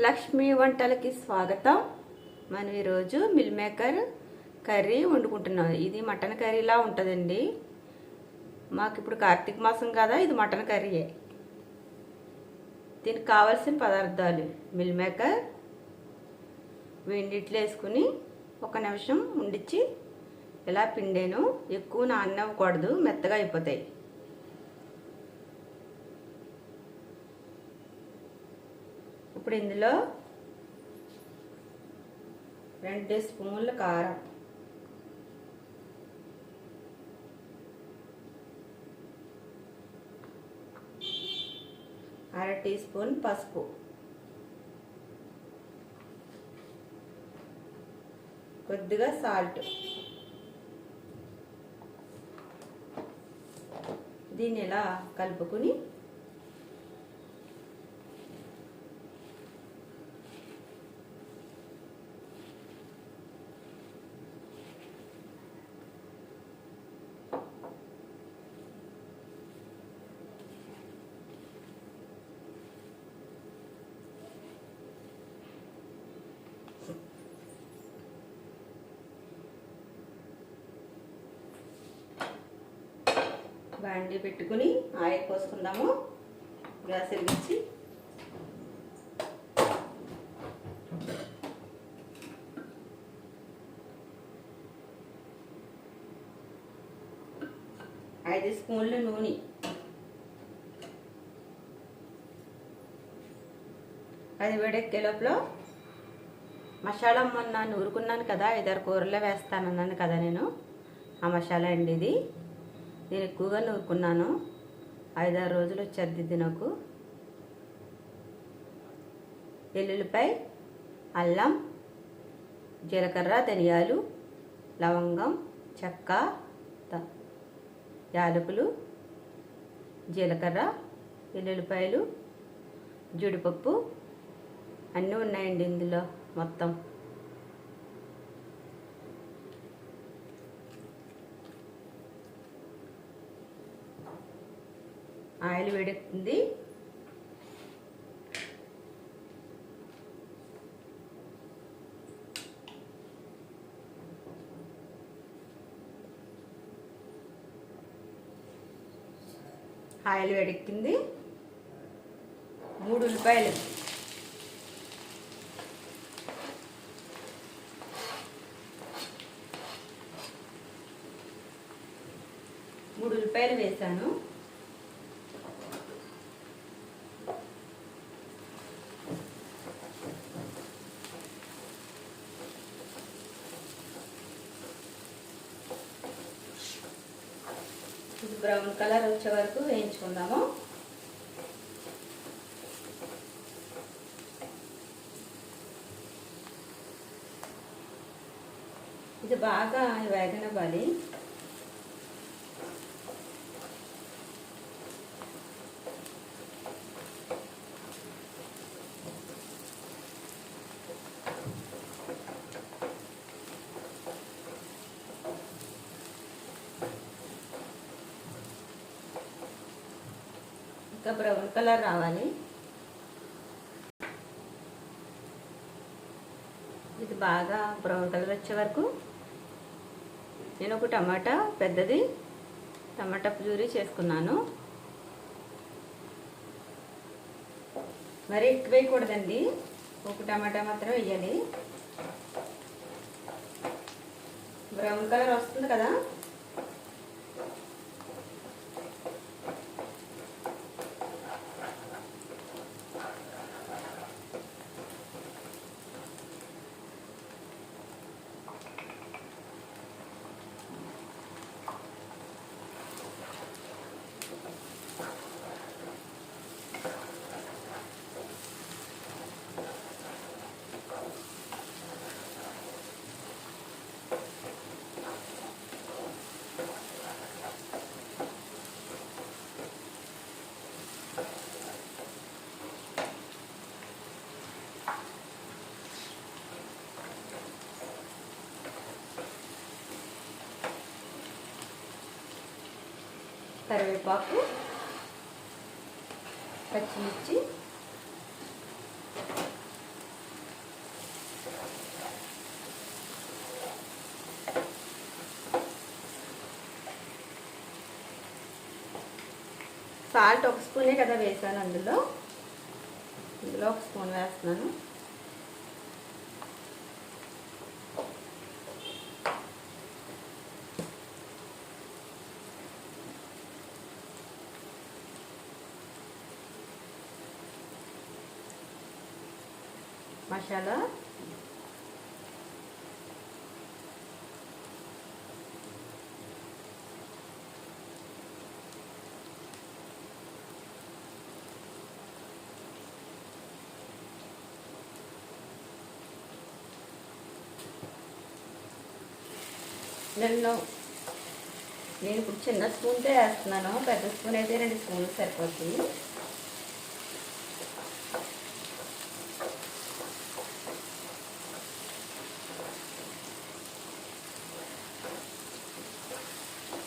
లక్ష్మీ వంటలకి స్వాగతం. మనం ఈరోజు మిల్ మేకర్ కర్రీ వండుకుంటున్నాం. ఇది మటన్ కర్రీలా ఉంటుందండి. మాకు ఇప్పుడు కార్తీక మాసం కదా ఇది మటన్ కర్రీయే. దీనికి కావాల్సిన పదార్థాలు మిల్ మేకర్ వెండిట్లు వేసుకుని ఒక నిమిషం ఉండిచ్చి ఇలా పిండాను. ఎక్కువ నానవ్వకూడదు మెత్తగా అయిపోతాయి. ఇప్పుడు ఇందులో రెండు స్పూన్ల కారం. అర టీ స్పూన్ పసుపు. కొద్దిగా సాల్ట్. దీన్ని ఇలా కలుపుకుని బాండీ పెట్టుకుని ఆయిల్ పోసుకుందాము. గ్యాస్ వెలిగించి. ఐదు స్పూన్లు నూనె. అది వేడెక్కే లోపల మసాలా మొన్న నూరుకున్నాను కదా ఐదారు కూరలో వేస్తానన్నాను కదా నేను. ఆ మసాలా అండి ఇది. నేను ఎక్కువగా నూరుకున్నాను. ఐదారు రోజులు వచ్చేది నాకు. వెల్లుల్లిపాయ అల్లం జీలకర్ర ధనియాలు లవంగం చెక్క యాలకులు జీలకర్ర వెల్లుల్లిపాయలు జీడిపప్పు అన్నీ ఉన్నాయండి ఇందులో మొత్తం. ఆయిల్ వేడెక్కుతుంది ఆయిల్ వేడెక్కింది. మూడు ఉల్లిపాయలు. మూడు ఉల్లిపాయలు వేసాను ఇది బ్రౌన్ కలర్ వచ్చే వరకు వేయించుకుందాము. ఇది బాగా వేగనివ్వాలి. ఇంకా బ్రౌన్ కలర్ రావాలి. ఇది బాగా బ్రౌన్ కలర్ వచ్చే వరకు నేను ఒక టమాటా పెద్దది టమాటా ప్యూరీ చేసుకున్నాను. మరి ఎక్కువ వేయకూడదండి. ఒక టమాటా మాత్రం వేయాలి. బ్రౌన్ కలర్ వస్తుంది కదా? కరివేపాకు పచ్చిమిర్చి సాల్ట్ ఒక స్పూనే కదా వేసాను అందులో. ఇందులో ఒక స్పూన్ వేస్తున్నాను. మసాలా. నన్ను నేను ఇప్పుడు చిన్న స్పూన్తో వేస్తున్నాను. పెద్ద స్పూన్ అయితే రెండు స్పూన్లు సరిపోతుంది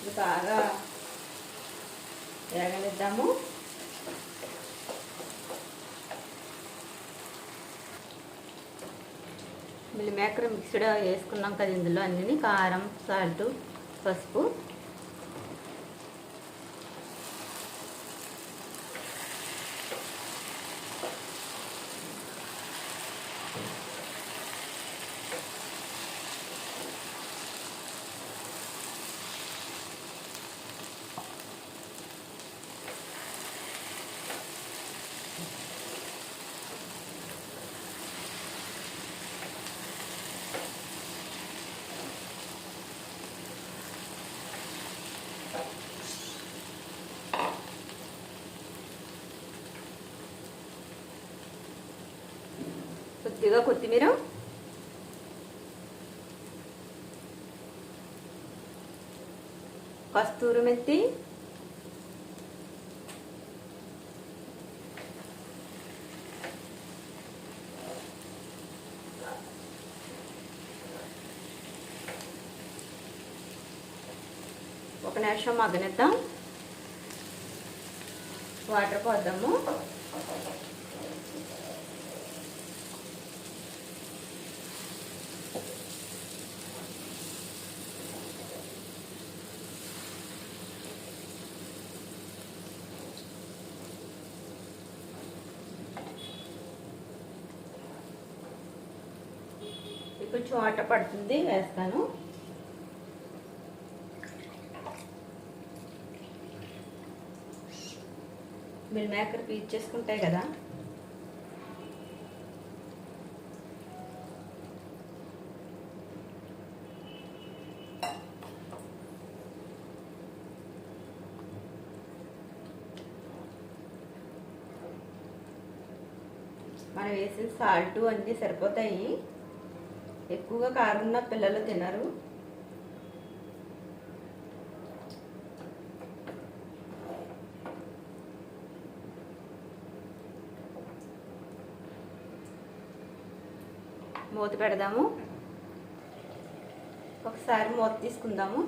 ఇది బాగా వేగనిద్దాము మిల్లి మేకర్ మిక్స్డ్ వేసుకున్నాం కదా ఇందులో అన్నీ కారం సాల్ట్ పసుపు. కొద్దిగా కొత్తిమీర. కస్తూరి మెత్తి. ఒక నిమిషం మగ్గనిద్దాం. వాటర్ పోద్దాము. కొంచెం ఆట పడుతుంది వేస్తాను. మిల్ మేకర్ పీచ్ చేసుకుంటాయి కదా. మనం వేసిన సాల్ట్ అన్నీ సరిపోతాయి. ఎక్కువగా కారం ఉన్న పిల్లలు తినరు. మూత పెడదాము. ఒకసారి మూత తీసుకుందాము.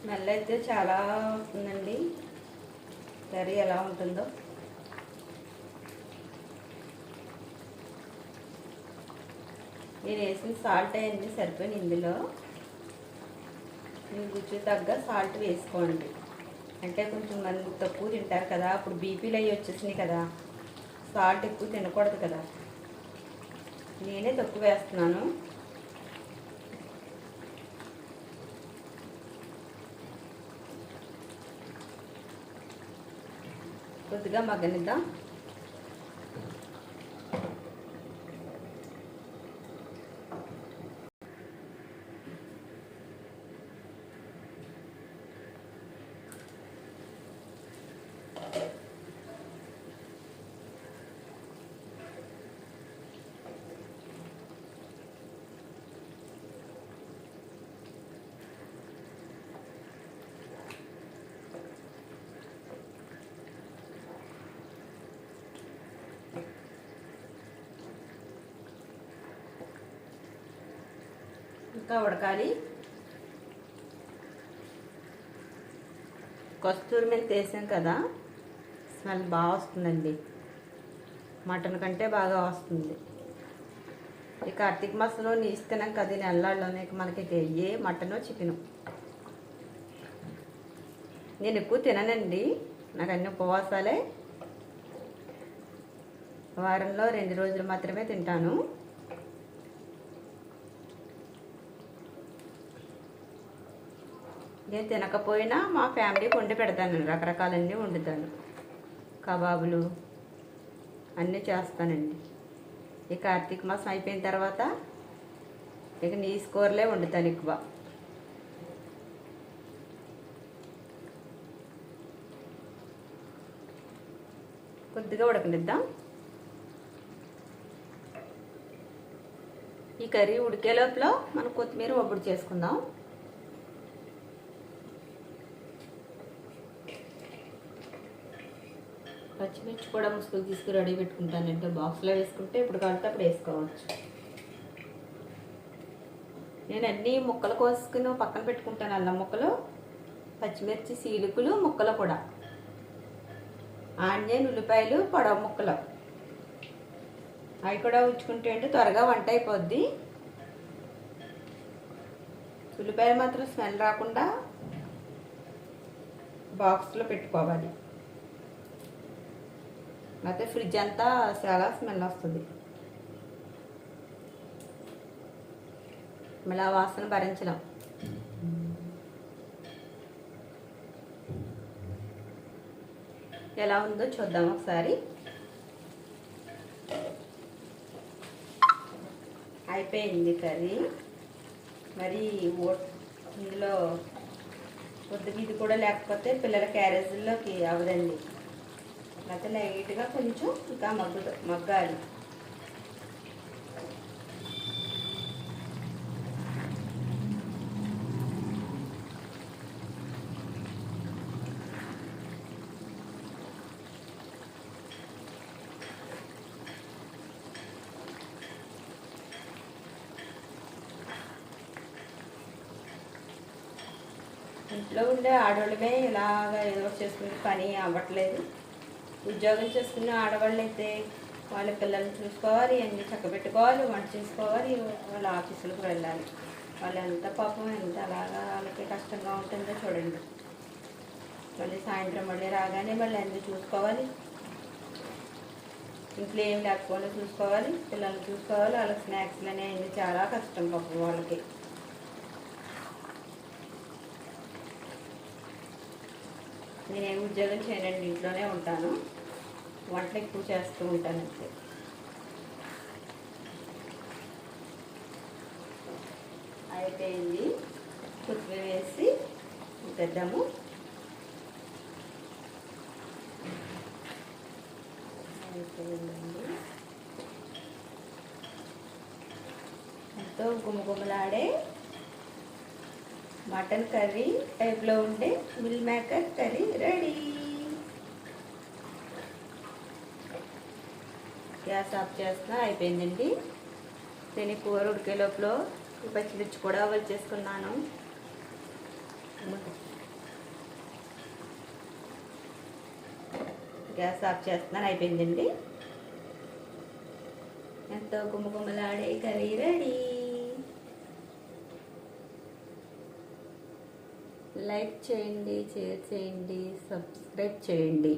స్మెల్ అయితే చాలా వస్తుందండి కర్రీ ఎలా ఉంటుందో. నేను వేసిన సాల్ట్ అయింది సరిపోయింది ఇందులో. మీ రుచి తగ్గ సాల్ట్ వేసుకోండి. అంటే కొంచెం మంది తక్కువ తింటారు కదా అప్పుడు బీపీలు అవి వచ్చేసినాయి కదా. సాల్ట్ ఎక్కువ తినకూడదు కదా. నేనే తక్కువ వేస్తున్నాను. కొద్దిగా మగ్గనిద్దాం. ఇంకా ఉడకాలి. కస్తూరి మెంతి వేసాం కదా స్మెల్ బాగా వస్తుందండి. మటన్ కంటే బాగా వస్తుంది. ఈ కార్తీక మాసంలో నీస్తున్నాం కదా ఈ మనకి ఏ మటను చికెను. నేను ఎక్కువ తిననండి నాకు అన్ని ఉపవాసాలే. వారంలో రెండు రోజులు మాత్రమే తింటాను. నేను తినకపోయినా మా ఫ్యామిలీకి వండి పెడతాను రకరకాలన్నీ వండుతాను. కబాబులు అన్నీ చేస్తానండి. ఈ కార్తీక మాసం అయిపోయిన తర్వాత ఇక నీ కూరలే వండుతాను ఎక్కువ. కొద్దిగా ఉడకనిద్దాం. ఈ కర్రీ ఉడికే లోపల మనం కొత్తిమీర ఒబ్బుడు చేసుకుందాం. పచ్చిమిర్చి కూడా ముసుగులు తీసుకుని రెడీ పెట్టుకుంటాను. అంటే బాక్స్లో వేసుకుంటే ఇప్పుడు కడితే అప్పుడు వేసుకోవచ్చు. నేను అన్ని ముక్కలు కోసుకుని పక్కన పెట్టుకుంటాను. అల్లం ముక్కలు పచ్చిమిర్చి సీలుకులు ముక్కలు కూడా ఆనియన్ ఉల్లిపాయలు పొడవ ముక్కలు. అవి కూడా ఉంచుకుంటే అంటే త్వరగా వంట అయిపోద్ది. ఉల్లిపాయలు మాత్రం స్మెల్ రాకుండా బాక్స్లో పెట్టుకోవాలి. లేకపోతే ఫ్రిడ్జ్ అంతా చాలా స్మెల్ వస్తుంది. మళ్ళీ ఆ వాసన భరించలేం. ఎలా ఉందో చూద్దాం ఒకసారి. అయిపోయింది కర్రీ. మరి ఇందులో కొద్దిగా ఇది కూడా లేకపోతే పిల్లల క్యారేజీల్లోకి అవ్వదండి. లేకపోతే లైట్గా కొంచెం ఇంకా మగ్గు మగ్గాలి. ఇంట్లో ఉండే ఆడవాళ్ళమే ఇలాగ ఏదో ఒకటి చేసుకునే పని అవ్వట్లేదు. ఉద్యోగం చేసుకున్న ఆడవాళ్ళు అయితే వాళ్ళ పిల్లల్ని చూసుకోవాలి అన్ని చక్కబెట్టుకోవాలి వంట చేసుకోవాలి వాళ్ళ ఆఫీసులకు వెళ్ళాలి. వాళ్ళు ఎంత పాపం ఎంత అలాగా వాళ్ళకి కష్టంగా ఉంటుందో చూడండి. మళ్ళీ సాయంత్రం మళ్ళీ రాగానే మళ్ళీ అన్నీ చూసుకోవాలి. ఇంట్లో ఏం లేకపోయినా చూసుకోవాలి పిల్లల్ని చూసుకోవాలి వాళ్ళకి స్నాక్స్లు అనేవి చాలా కష్టం పాపం వాళ్ళకి. నేనేం ఉద్యోగం చేయనండి ఇంట్లోనే ఉంటాను. వంటలు ఎక్కువ చేస్తూ ఉంటాను అంతే. అయిపోయింది కొత్తిమీర వేసి తెద్దాము అయిపోయిందండి ఎంతో గుమగుమలాడే మటన్ కర్రీ టైప్లో ఉండే meal maker curry ready. Gas off చేస్తున్నా అయిపోయిందండి. నేను కూర ఉడికే లోపల ఈ పచ్చిమిర్చి కూడా అవల్ చేసుకున్నాను. గ్యాస్ ఆఫ్ చేస్తున్నాను అయిపోయిందండి. ఎంతో గుమ్మగుమ్మలాడే కర్రీ రెడీ. లైక్ చేయండి షేర్ చేయండి సబ్స్క్రైబ్ చేయండి.